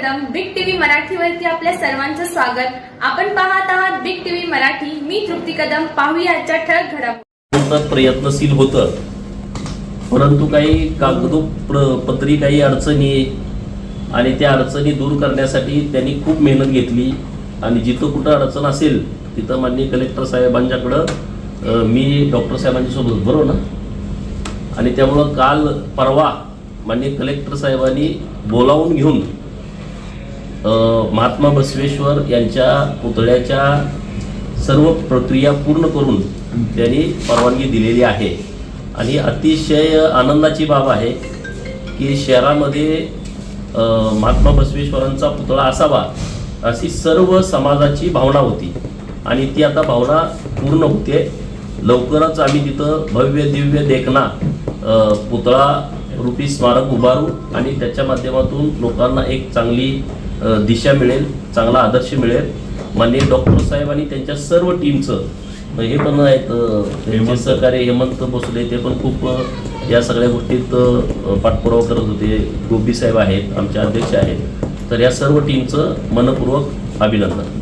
Kadam big TV मराठीवरती आपल्या सर्वांचं स्वागत. आपण पाहत आहात बिग टीव्ही मराठी. मी तृप्ती कदम. पाहूया आजच्या ठळक घडामोडी. प्रयत्नशील होतं. परंतु काही कागदोपत्री काही अडचणी आणि त्या अडचणी दूर करण्यासाठी त्यांनी खूप मेहनत घेतली. आणि जिथं कुठं अडचण असेल तिथं माननीय कलेक्टर साहेबांच्याकडं मी डॉक्टर साहेबांच्या सोबत बरोबर ना? आणि त्यामुळं काल परवा माननीय कलेक्टर साहेबांनी बोलावून घेऊन महात्मा बसवेश्वर यांच्या पुतळ्याच्या सर्व प्रक्रिया पूर्ण करून त्यांनी परवानगी दिलेली आहे. आणि अतिशय आनंदाची बाब आहे की शहरामध्ये महात्मा बसवेश्वरांचा पुतळा असावा अशी सर्व समाजाची भावना होती. आणि ती आता भावना पूर्ण होते. लवकरच आम्ही तिथं भव्य दिव्य देखना पुतळा रूपी स्मारक उभारू आणि त्याच्या माध्यमातून लोकांना एक चांगली दिशा मिळेल चांगला आदर्श मिळेल. माननीय डॉक्टर साहेब आणि त्यांच्या सर्व टीमचं हे पण आहेत सहकार्य हेमंत. भोसले ते पण खूप या सगळ्या गोष्टीत पाठपुरावा करत होते. गोपी साहेब आहेत आमचे अध्यक्ष आहेत. तर या सर्व टीमचं मनपूर्वक अभिनंदन.